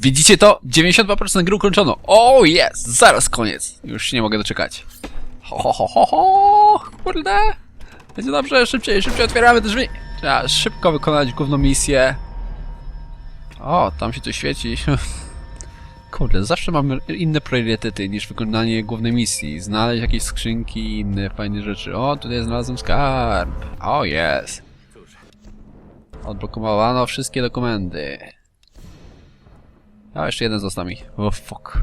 Widzicie to? 92% gry ukończono. O, jest! Zaraz koniec. Już się nie mogę doczekać. Ho, ho, ho, ho, ho! Kurde! Będzie dobrze, szybciej, szybciej otwieramy te drzwi. Trzeba szybko wykonać główną misję. O, tam się coś świeci. Kurde, zawsze mamy inne priorytety niż wykonanie głównej misji. Znaleźć jakieś skrzynki i inne fajne rzeczy. O, tutaj znalazłem skarb. O, jest. Odblokowano wszystkie dokumenty. A, jeszcze jeden został mi. O, fuck.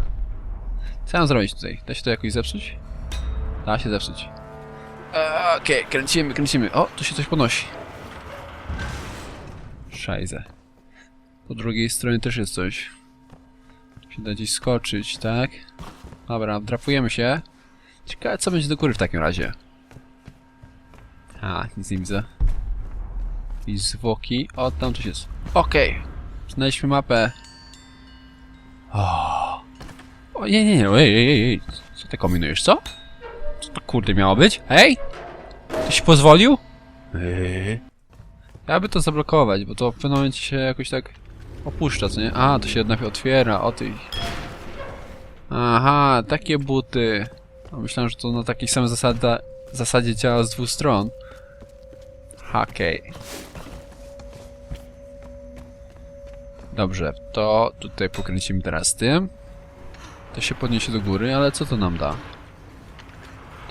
Co mam zrobić tutaj? Da się to jakoś zepsuć? Da się zepsuć. Okej, kręcimy, kręcimy. O, tu się coś podnosi. Szajze. Po drugiej stronie też jest coś. Się da gdzieś skoczyć, tak? Dobra, drapujemy się. Ciekawe co będzie do góry w takim razie. A, nic nie widzę. I zwłoki. O, tam coś jest. Okej. Znaleźliśmy mapę. O. o, nie, nie, nie, ej, ej, ej, ej. Co ty kombinujesz, co? Co to kurde miało być? Hej? Ktoś pozwolił? Ej. Ja by to zablokować, bo to w pewnym momencie się jakoś tak opuszcza, co nie? A, to się jednak otwiera, o ty. Aha, takie buty. No, myślałem, że to na takiej samej zasada, zasadzie działa z dwóch stron. Okej. Dobrze, to tutaj pokręcimy teraz tym. To się podniesie do góry, ale co to nam da?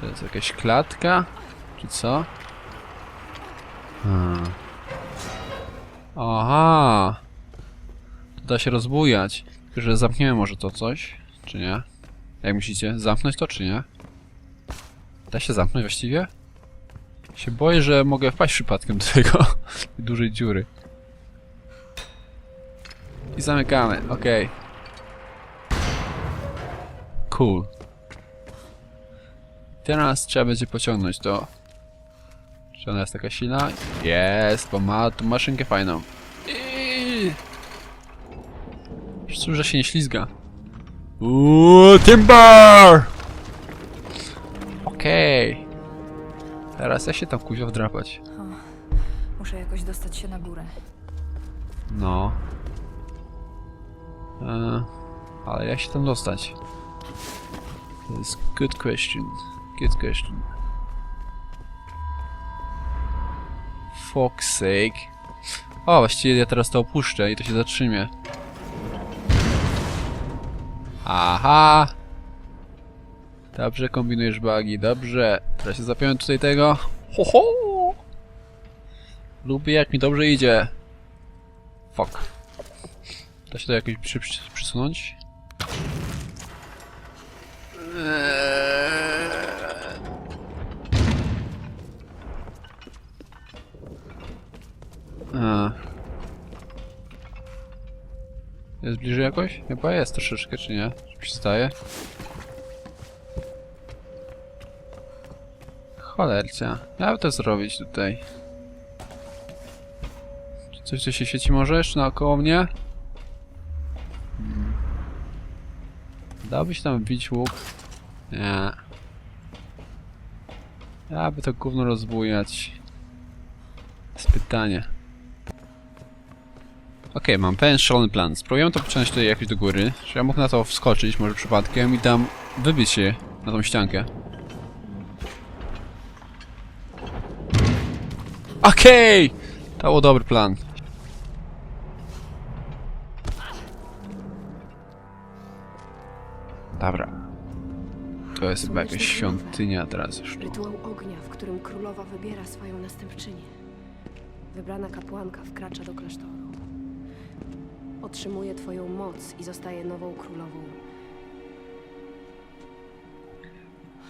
To jest jakaś klatka? Czy co? Hmm. Aha! To da się rozbujać. Tylko, że zamkniemy może to coś, czy nie? Jak myślicie? Zamknąć to, czy nie? Da się zamknąć właściwie? Się boję, że mogę wpaść przypadkiem do tego dużej dziury. I zamykamy, okej. Cool. Teraz trzeba będzie pociągnąć to. Czy ona jest taka silna? Jest, bo ma tu maszynkę fajną. I... Cóż, że się nie ślizga. Uuu, timber! Okej. Teraz ja się tam kuźwa wdrapać. Muszę jakoś dostać się na górę. No. E, ale jak się tam dostać? To jest good question. Good question. Fuck's sake. O, właściwie ja teraz to opuszczę i to się zatrzymie. Aha! Dobrze kombinujesz bagi, dobrze. Teraz się zapiąłem tutaj tego. Ho, ho! Lubię jak mi dobrze idzie. Fuck. Da się to jakoś przy, przy, przysunąć? A. Jest bliżej jakoś? Chyba jest troszeczkę, czy nie? Zdaje? Cholercia. Ja by to zrobić tutaj. Czy coś, co się świeci może jeszcze naokoło mnie? Dałby się tam wbić łuk? Nie. Ja to gówno rozbujać. Jest pytanie. Okej, mam pewien szalony plan. Spróbujemy to pociągnąć tutaj jakoś do góry. Czy ja mógł na to wskoczyć, może przypadkiem i tam wybić się na tą ściankę. Okej! To był dobry plan. Dobra. To jest chyba jakaś świątynia teraz już tu. Rytuał ognia, w którym królowa wybiera swoją następczynię. Wybrana kapłanka wkracza do klasztoru. Otrzymuje twoją moc i zostaje nową królową.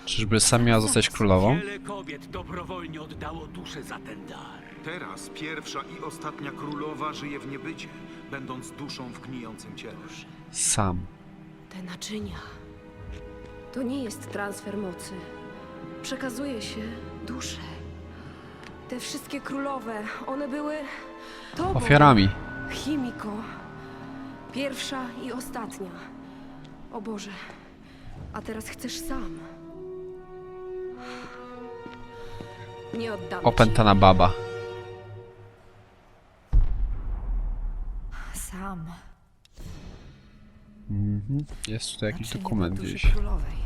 Czyżby sam miała zostać królową? Wiele kobiet dobrowolnie oddało duszę za ten dar. Teraz pierwsza i ostatnia królowa żyje w niebycie, będąc duszą w gnijącym ciele. Sam. Te naczynia. To nie jest transfer mocy. Przekazuje się duszę. Te wszystkie królowe, one były tobą. Ofiarami. Chimiko. Pierwsza i ostatnia. O Boże. A teraz chcesz sam. Nie oddam ci. Opętana baba. Sam. Mhm. Jest tutaj jakiś dokument duszy gdzieś. królowej.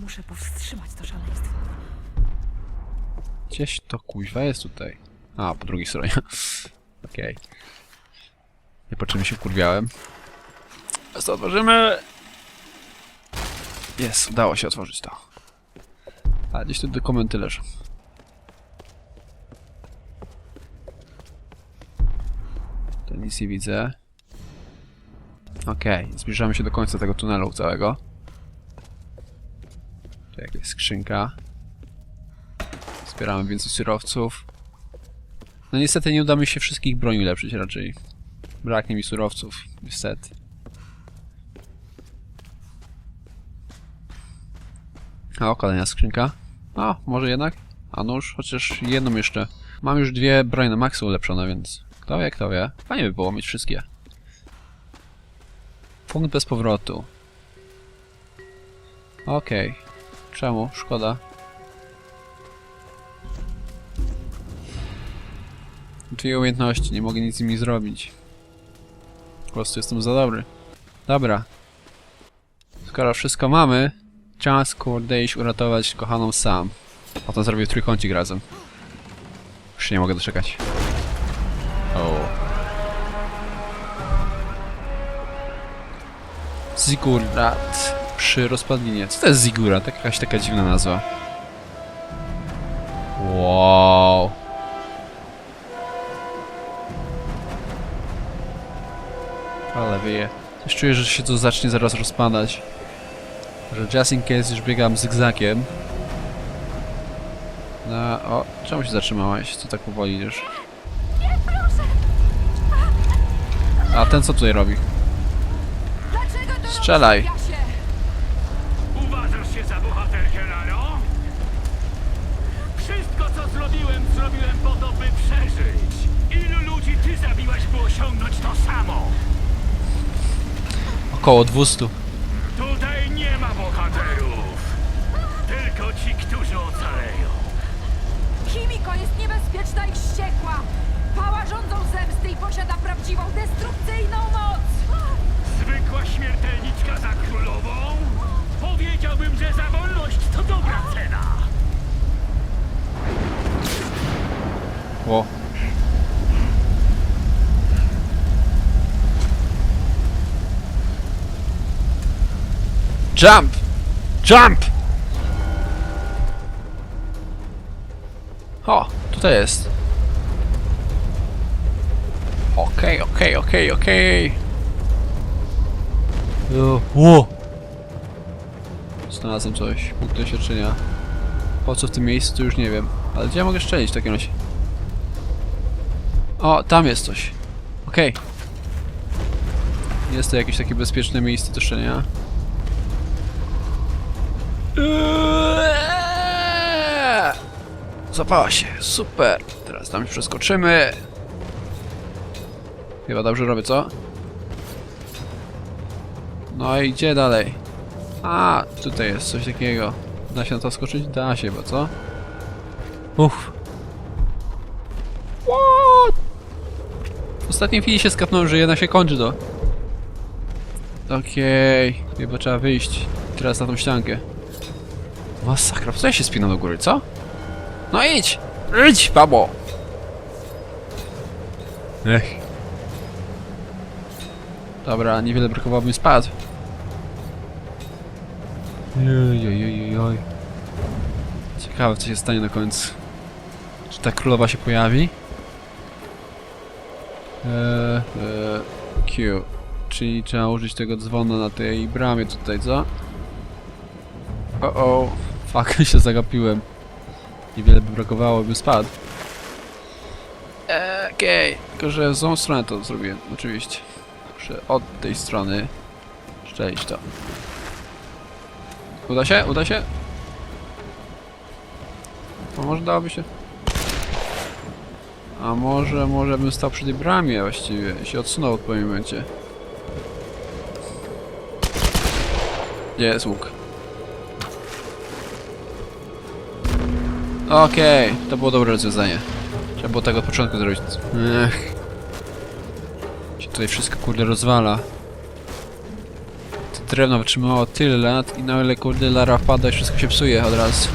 Muszę powstrzymać to szaleństwo. Gdzieś to kuźwa jest tutaj. A, po drugiej stronie. Okej. Nie po czym się kurwiałem. Teraz to otworzymy. Jest, udało się otworzyć to. A gdzieś tu dokumenty leżą. To nic nie widzę. Okej, zbliżamy się do końca tego tunelu całego. Tu jakaś skrzynka. Zbieramy więcej surowców. No niestety nie uda mi się wszystkich broni ulepszyć raczej. Braknie mi surowców, niestety. O, kolejna skrzynka. O, może jednak? A nóż, chociaż jedną jeszcze. Mam już dwie bronie na maksu ulepszone, więc kto wie, kto wie. Fajnie by było mieć wszystkie. Punkt bez powrotu. Okej. Czemu? Szkoda. Dwie umiejętności, nie mogę nic z nimi zrobić. Po prostu jestem za dobry. Dobra. Skoro wszystko mamy, czas kurde iść uratować kochaną sam. Potem zrobię trójkącik razem. Już się nie mogę doczekać. O. Zigurat przy rozpadlinie. Co to jest Zigurat? Tak jakaś taka dziwna nazwa. Wow. Ale. Coś czuję, że się to zacznie zaraz rozpadać. Że just in case już biegam zygzakiem. No, o, czemu się zatrzymałeś? Co tak powoli idziesz? A ten co tutaj robi? Strzelaj. Uważasz się za bohaterkę, Laro? Wszystko, co zrobiłem, zrobiłem po to, by przeżyć. Ilu ludzi ty zabiłaś, by osiągnąć to samo? Około 200. Tutaj nie ma bohaterów. Tylko ci, którzy ocaleją. Kimiko jest niebezpieczna i wściekła. Pała rządzą zemsty i posiada prawdziwą, destrukcyjną moc. Jump! Jump! O, tutaj jest. Okej, okej, okej, okej. O, Ło! Znalazłem coś. Punkt doświadczenia. Po co w tym miejscu, to już nie wiem. Ale gdzie ja mogę strzelić w takim razie? O, tam jest coś. Okej. Jest to jakieś takie bezpieczne miejsce do szczenia. Eee! Zapała się, super. Teraz tam już przeskoczymy. Chyba dobrze robię, co? No i gdzie dalej? A, tutaj jest coś takiego. Da się na to skoczyć? Da się, bo co? Uff. What? W ostatniej chwili się skapnąłem, że jednak się kończy to. Okej, chyba trzeba wyjść. Teraz na tą ściankę. Masakra, co ja się spinam do góry, co? No idź! Idź, babo! Ech. Dobra, niewiele brakowało, bym spadł. Ojojojoj. Ciekawe, co się stanie na końcu. Czy ta królowa się pojawi? Eee, eee, Q. Czyli trzeba użyć tego dzwona na tej bramie tutaj, co? O o, fuck, się zagapiłem. Niewiele by brakowało, by spadł. Eee, Okej, tylko że w złą stronę to zrobiłem, oczywiście. Muszę od tej strony szczelić to. Uda się? Uda się? A może dałoby się? A może, może bym stał przy tej bramie właściwie i się odsunął w odpowiednim momencie. Gdzie jest łuk? Okej, to było dobre rozwiązanie. Trzeba było tego od początku zrobić. Ech. Się tutaj wszystko kurde rozwala. drewno wytrzymało tyle lat i nagle kurde lara wpada i wszystko się psuje od razu.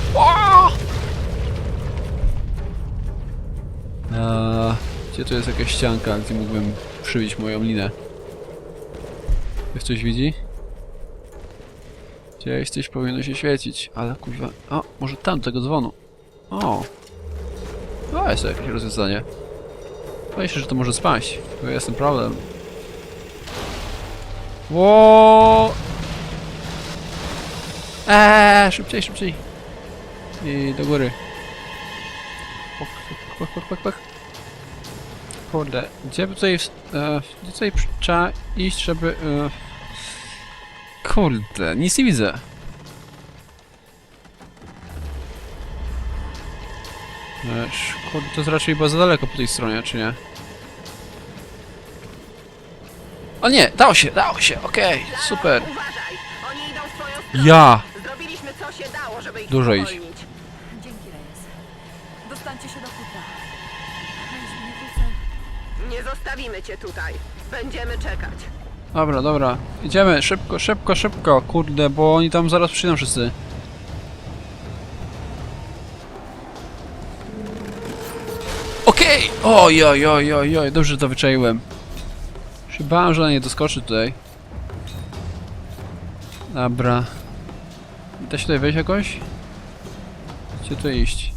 Eee, gdzie tu jest jakaś ścianka, gdzie mógłbym przybić moją linę? Ktoś coś widzi? Gdzieś coś powinno się świecić, ale kuźwa... O, może tam tego dzwonu. O! O, jest to jakieś rozwiązanie. Boję się, że to może spaść, bo jest ten problem. Ło! Eee, szybciej, szybciej. I do góry. Pok, pok, pok, pok, pok. Kurde, gdzie by tutaj, e, gdzie tutaj trzeba iść, żeby... E, kurde, nic nie widzę. Kurde, to jest raczej chyba za daleko po tej stronie, czy nie? O nie, dało się, dało się, okej, super. Uważaj! Oni idą w twoją stronę. Ja! Zrobiliśmy co się dało, żeby ich Dużo idź. spowolnić. Dzięki, Reyes. Dostańcie się do futra. A jeśli nie wrócę... Nie zostawimy cię tutaj. Będziemy czekać. Dobra, dobra. Idziemy, szybko, szybko, szybko, kurde, bo oni tam zaraz przyjdą wszyscy. Oj, oj, oj, oj, dobrze to wyczaiłem. Się bałem, że ona nie doskoczy tutaj. Dobra. Da się tutaj wejść jakoś? Gdzie tu iść?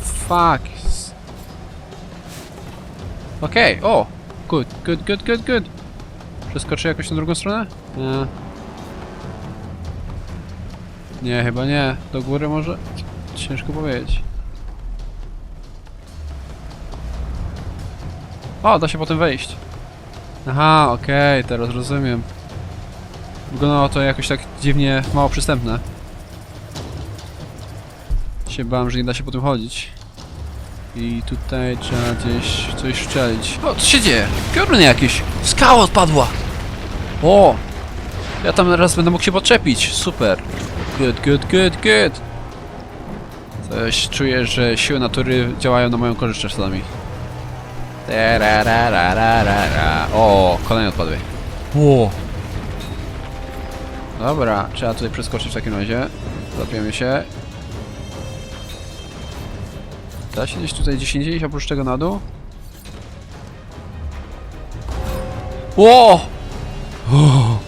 Fuck. Okej, o! Good, good, good, good, good. Przeskoczy jakoś na drugą stronę? Nie. Nie, chyba nie. Do góry może? Ciężko powiedzieć. O, da się potem wejść. Aha, okej, teraz rozumiem. Wyglądało to jakoś tak dziwnie mało przystępne. Się bałem, że nie da się po tym chodzić. I tutaj trzeba gdzieś coś szczelić. O, co się dzieje? Piorun jakiś! Skała odpadła! O! Ja tam teraz będę mógł się podczepić. Super. Good, good, good, good. Coś czuję, że siły natury działają na moją korzyść czasami. Terarararara. O, kolejne odpadły. O. Dobra, trzeba tutaj przeskoczyć w takim razie. Zapiemy się. Da się gdzieś tutaj gdzieś indziej iść oprócz tego na dół? Ło! O!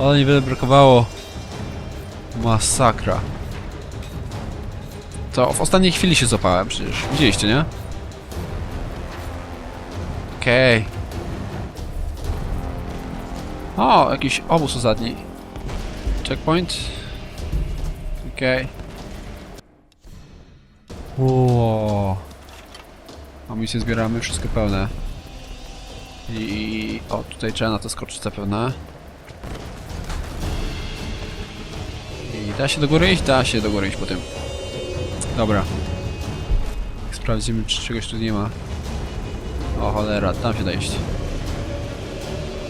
Ale niewiele brakowało. Masakra. To w ostatniej chwili się złapałem przecież. Widzieliście, nie? Okej. O, jakiś obóz ostatni. Checkpoint. Okej. Ło. Amunicję zbieramy, wszystko pełne. I o, tutaj trzeba na to skoczyć zapewne. I da się do góry iść? Da się do góry iść po tym. Dobra. Sprawdzimy, czy czegoś tu nie ma. O cholera, tam się da iść.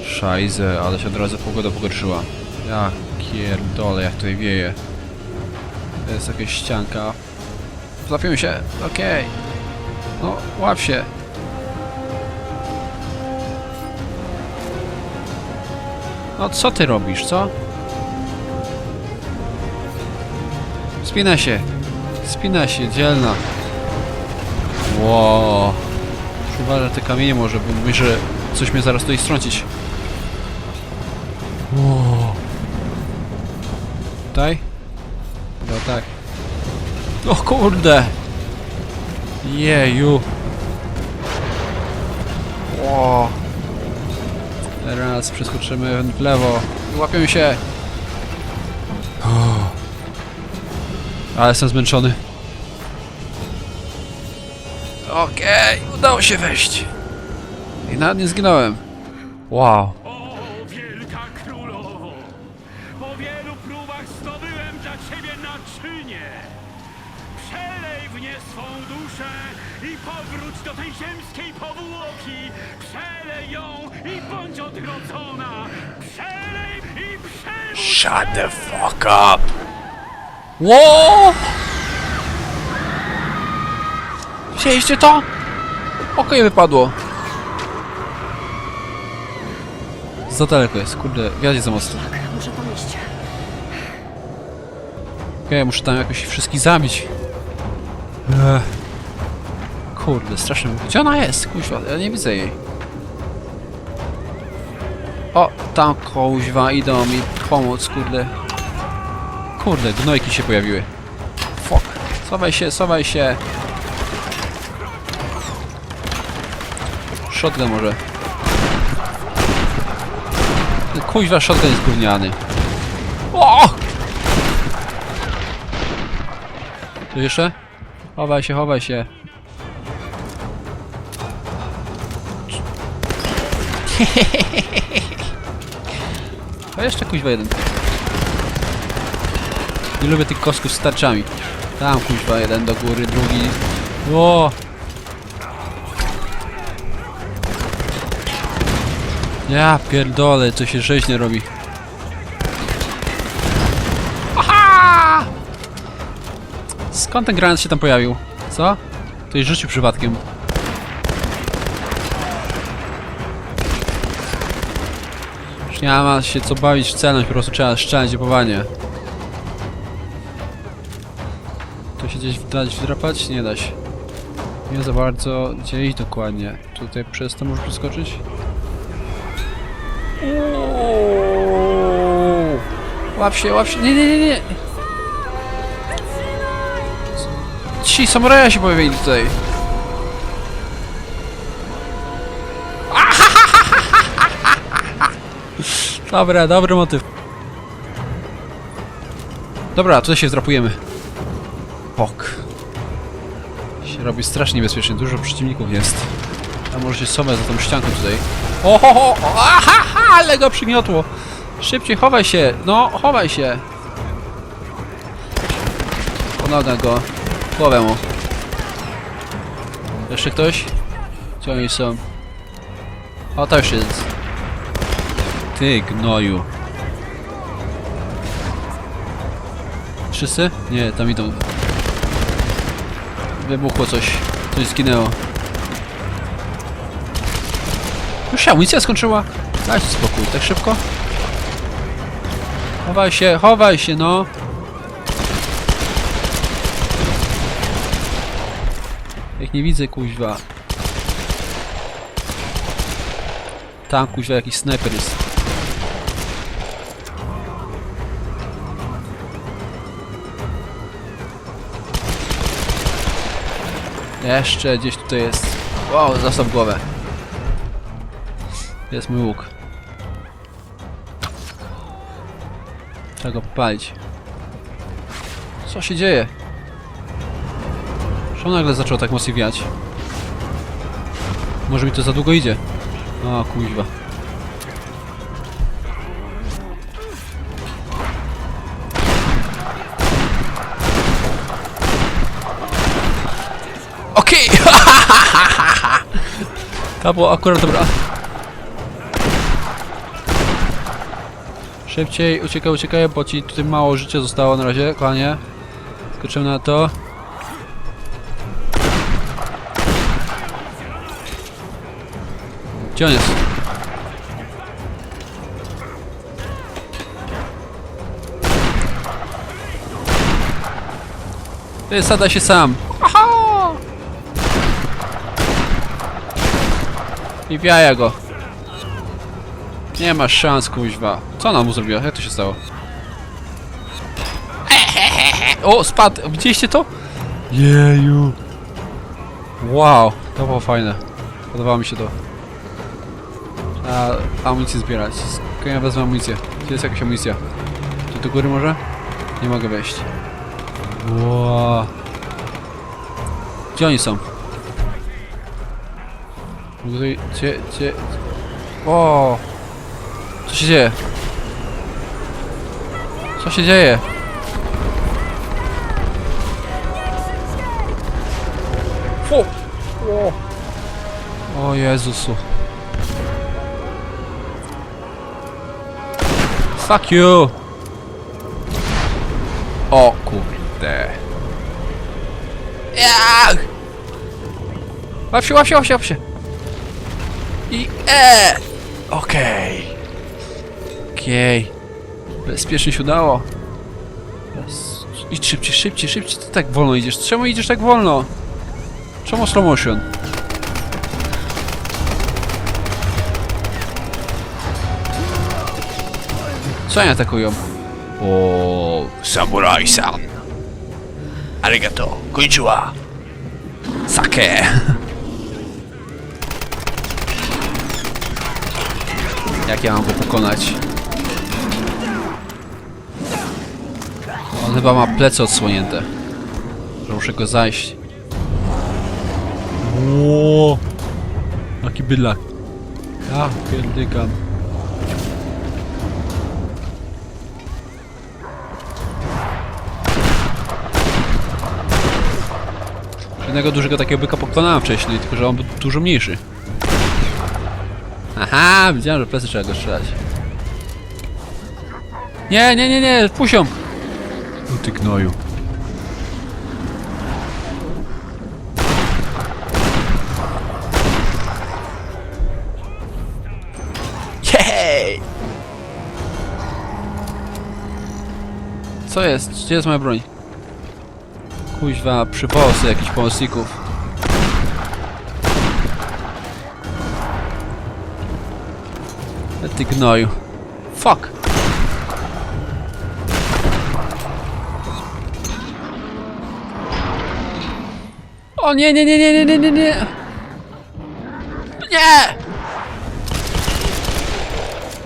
Szajze, ale się od razu pogoda pogorszyła. Ja pierdolę, jak tutaj wieje. To jest jakaś ścianka. Złapiemy się, okej. No, łap się. No, co ty robisz, co? Spina się. Spina się, dzielna. Wow. Uważaj te kamienie może, bo mówię, że coś mnie zaraz tutaj strącić. Wow. Tutaj? Chyba tak. O kurde! Jeju! Ło! Teraz przeskoczymy w lewo. i Łapiemy się! Uff. Ale jestem zmęczony. Okej, udało się wejść. I nawet nie zginąłem. Wow. O, wielka królowo! Po wielu próbach zdobyłem dla ciebie naczynie. Przelej w nie swą duszę i powróć do tej ziemskiej powłoki. Przelej ją i bądź odrodzona. Przelej i Shut the fuck up! Ło! Widzieliście to? Oko jej wypadło. Za daleko jest, kurde, wiadzie za mocno. Muszę tam iść. Okej, muszę tam jakoś wszystkich zabić. Ech. Kurde, strasznie. Gdzie ona jest? Kuźwa, ja nie widzę jej. O, tam kuźwa idą mi pomóc, kurde. Kurde, gnojki się pojawiły. Fuck. Sowaj się, sowaj się. Shotgun może. Kuźwa, shotgun jest gówniany. O! Tu jeszcze? Chowaj się, chowaj się. A jeszcze kuźwa jeden. Nie lubię tych kosków z tarczami. Tam kuźwa jeden do góry, drugi. O! Ja pierdolę, co się rzeźnie robi. Aha! Skąd ten granat się tam pojawił? Co? Ktoś rzucił przypadkiem. Już nie ma się co bawić w celność, po prostu trzeba szczelać opowanie. Tu się gdzieś dać wdrapać? Nie da się. Nie za bardzo. Gdzie iść dokładnie? Tutaj przez to możesz przeskoczyć? Uuuu. Łap się, łap się. Nie, nie, nie, nie. Ci samuraja się pojawili tutaj. Dobra, dobry motyw. Dobra, tutaj się zdrapujemy. Pok. Się robi strasznie niebezpiecznie, dużo przeciwników jest. A może się schować za tą ścianką tutaj. Oho, aha, ale go przygniotło. Szybciej, chowaj się, no, chowaj się. Po nogach go. Głowę mu. Jeszcze ktoś? Gdzie oni są? O, to już jest. Ty, gnoju. Wszyscy? Nie, tam idą. Wybuchło coś. Coś zginęło. Już się amunicja skończyła? Dajcie spokój, tak szybko? Chowaj się, chowaj się, no! Jak nie widzę, kuźwa. Tam, kuźwa, jakiś snajper jest. Jeszcze gdzieś tutaj jest. Wow, zostaw głowę. Jest mój łuk. Trzeba go popalić. Co się dzieje? Czemu nagle zaczął tak mocno wiać? Może mi to za długo idzie? O, kuźwa. Okej! to było akurat dobra. Szybciej, uciekaj, uciekaj, bo ci tutaj mało życia zostało na razie, kochanie. Skoczymy na to. Gdzie on jest? Ty, sada się sam. Aha! I wiaja go. Nie masz szans, kuźwa. Co ona mu zrobiła? Jak to się stało? O, spadł! Widzieliście to? Jeju! Wow, to było fajne. Podobało mi się to. Trzeba amunicję zbierać. Ja wezmę amunicję. Gdzie jest jakaś amunicja? Tu do góry może? Nie mogę wejść. Wow. Gdzie oni są? Tutaj, gdzie, gdzie... O! Co się dzieje? Co się dzieje? Fu! O! O Jezusu. Fuck you! O kurde. Jak? Łap się, łap się, łap się, łap się. I e! Okej. Okej. Bezpiecznie się udało. Bez... Idź szybciej, szybciej, szybciej. Ty tak wolno idziesz. Czemu idziesz tak wolno? Czemu slow motion? Co oni atakują? O, samuraj-san. Arigato, konnichiwa. Sake. Jak ja mam go pokonać? On chyba ma plecy odsłonięte. Że muszę go zajść. Ło! Jaki bydlak. Ja pierdykam. Jednego dużego takiego byka pokonałem wcześniej, tylko że on był dużo mniejszy. Aha, widziałem, że plecy trzeba go strzelać. Nie, nie, nie, nie! O ty gnoju. Jej! Co jest? Gdzie jest moja broń? Kuźwa, przywozy jakichś pomocników. E, Ty gnoju. Fuck! O nie, nie, nie, nie, nie, nie, nie, nie! Nie!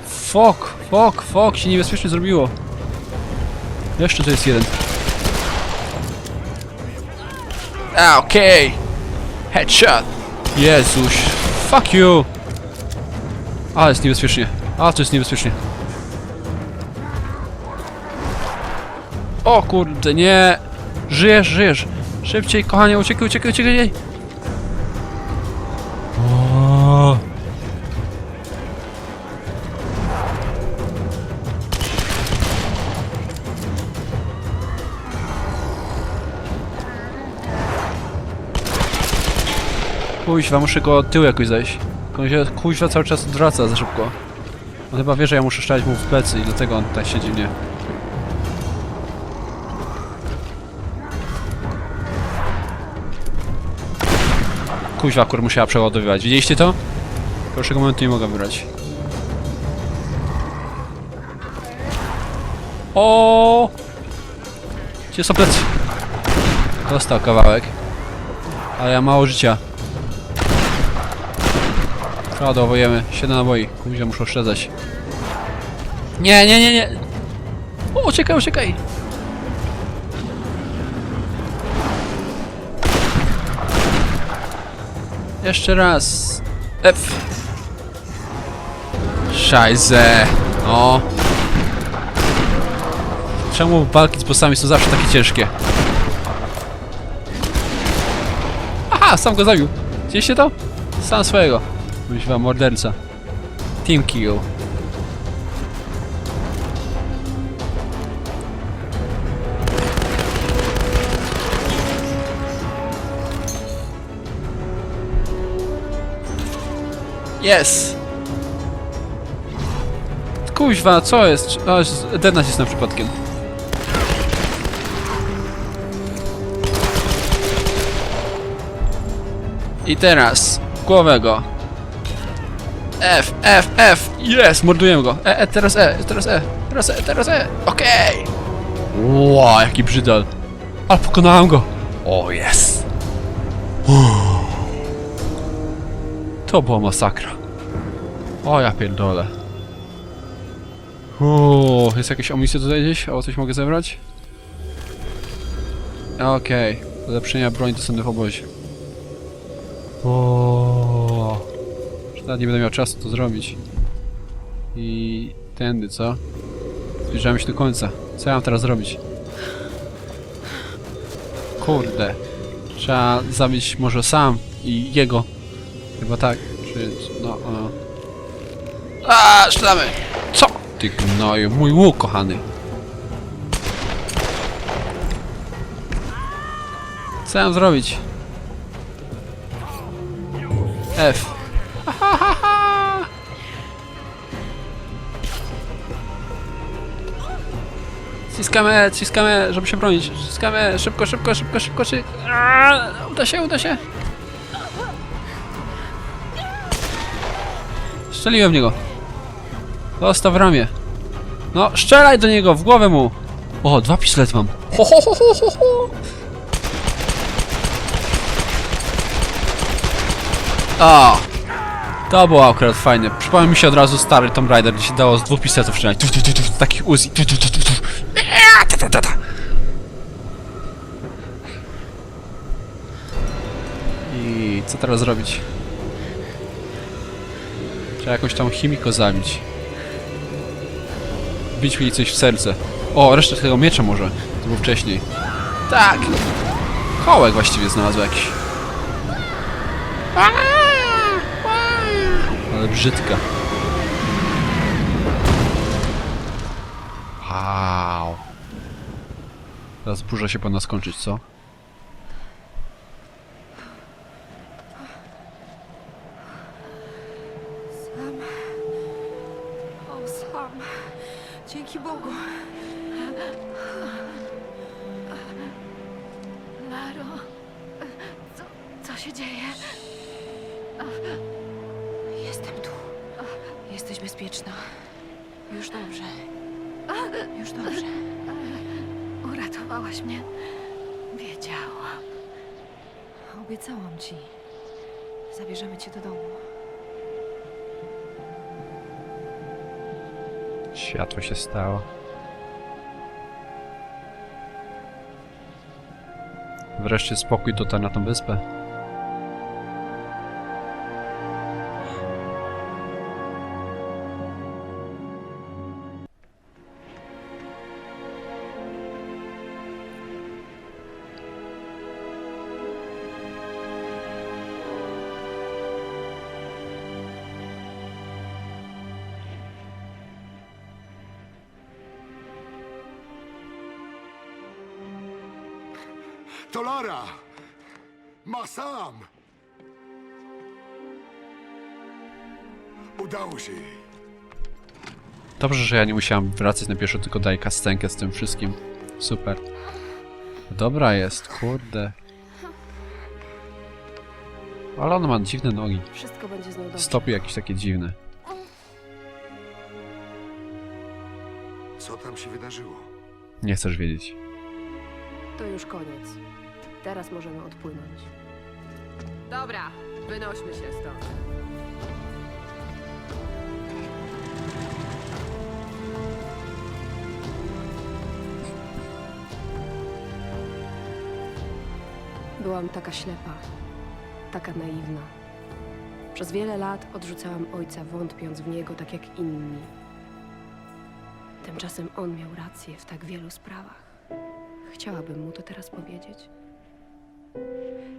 Fuck, fuck, fuck, się niebezpiecznie zrobiło. Jeszcze to jest jeden. A, okej. Headshot. Jezuś. Fuck you. Ale jest niebezpiecznie. A, to jest niebezpiecznie. O kurde, nie. Żyjesz, żyjesz. Szybciej, kochanie, uciekaj, uciekaj, uciekaj. O. Kuźwa, muszę go od tyłu jakoś zejść. Kuźwa cały czas odwraca za szybko. On chyba wie, że ja muszę strzelać mu w plecy i dlatego on tak siedzi mnie. Kuźwa, kur musiała przeładowywać. Widzieliście to? Gorszego momentu nie mogę wybrać. O! Gdzie są plecy? Dostał kawałek. Ale ja mało życia. Przeładowujemy. 7 naboi. Kuźwa, muszę oszczędzać. Nie, nie, nie, nie! O, uciekaj, uciekaj! Jeszcze raz. F. Szajze. O. Czemu walki z bossami są zawsze takie ciężkie? Aha, sam go zabił. Widzieliście to? Sam swojego. Myślałem morderca. Team kill. Yes! Kuźwa, co jest? A, dead nacisnę przypadkiem. I teraz głowę go. F, F, F, yes, mordujemy go. E, e, teraz E, teraz E, teraz E, teraz E, okej. Wow, jaki brzydal. Ale pokonałem go. O, yes. To była masakra. O, ja pierdolę. Uuu, jest jakaś amunicja tutaj gdzieś? O, coś mogę zebrać? Okej, ulepszenia broni dostępne w obozie. O, Nawet nie będę miał czasu to zrobić. I tędy, co? Zbliżamy się do końca. Co ja mam teraz zrobić? Kurde. Trzeba zabić może sam i jego. Chyba tak. Czy... no... A, szlamy! Co? Ty gnoju, mój łuk, kochany. Co mam zrobić? F. Ściskamy, ściskamy, żeby się bronić. Ściskamy, szybko, szybko, szybko, szybko, szybko. Uda się, uda się. Strzeliłem w niego. Dostał w ramię. No, strzelaj do niego, w głowę mu. O, dwa pistolety mam. Ho, ho, ho, ho, ho. A, to było akurat fajne. Przypomniał mi się od razu stary Tomb Raider, gdzie się dało z dwóch pistoletów strzelać. Tu, tu, tu, tu, takich Uzi. Tu, tu, tu, tu, tu. Ea, ta, ta, ta, ta. I co teraz zrobić? Trzeba jakąś tam chimiko zabić. Bić mi coś w serce. O, resztę tego miecza może. To było wcześniej. Tak! Kołek właściwie znalazł jakiś. Ale brzydka. Wow. Teraz burza się powinna skończyć, co? Sam. O, sam. Dzięki Bogu. Laro, co, co się dzieje? Jestem tu. Jesteś bezpieczna. Już dobrze. Już dobrze. Uratowałaś mnie. Wiedziałam. Obiecałam ci. Zabierzemy cię do domu. Światło się stało. Wreszcie spokój tutaj na tą wyspę. To Lara! Ma sam! Udało się jej. Dobrze, że ja nie musiałam wracać na pierwszą, tylko daj kastenkę z tym wszystkim. Super. Dobra jest, kurde. Ale on ma dziwne nogi. Wszystko będzie dobrze. Stopy jakieś takie dziwne. Co tam się wydarzyło? Nie chcesz wiedzieć. To już koniec. Teraz możemy odpłynąć. Dobra, wynośmy się stąd. Byłam taka ślepa, taka naiwna. Przez wiele lat odrzucałam ojca, wątpiąc w niego tak jak inni. Tymczasem on miał rację w tak wielu sprawach. Chciałabym mu to teraz powiedzieć.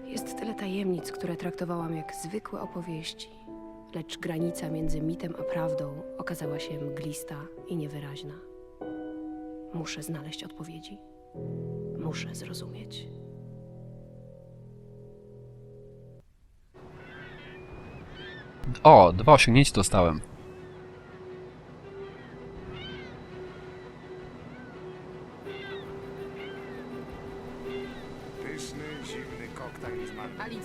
Jest tyle tajemnic, które traktowałam jak zwykłe opowieści, lecz granica między mitem a prawdą okazała się mglista i niewyraźna. Muszę znaleźć odpowiedzi. Muszę zrozumieć. O, dwa osiągnięcia dostałem.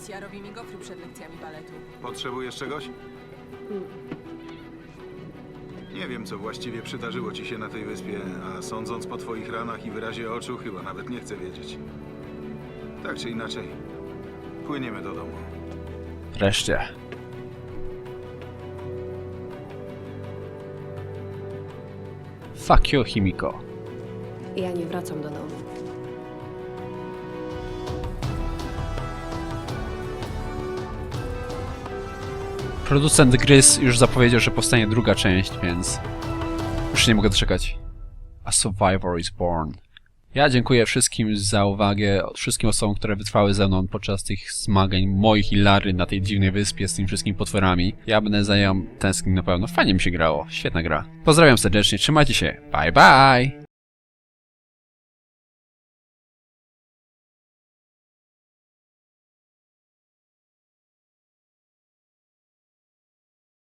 Z mango. Alicja robi mi gofry przed lekcjami baletu. Potrzebujesz czegoś? Nie wiem, co właściwie przydarzyło ci się na tej wyspie, a sądząc po twoich ranach i wyrazie oczu, chyba nawet nie chcę wiedzieć. Tak czy inaczej, płyniemy do domu. Wreszcie. Fuck you, Himiko. Ja nie wracam do domu. Producent gry już zapowiedział, że powstanie druga część, więc już nie mogę doczekać. A Survivor is Born. Ja dziękuję wszystkim za uwagę, wszystkim osobom, które wytrwały ze mną podczas tych zmagań moich i Lary na tej dziwnej wyspie z tymi wszystkimi potworami. Ja będę za nią tęsknił na pewno. Fajnie mi się grało. Świetna gra. Pozdrawiam serdecznie, trzymajcie się. Bye bye!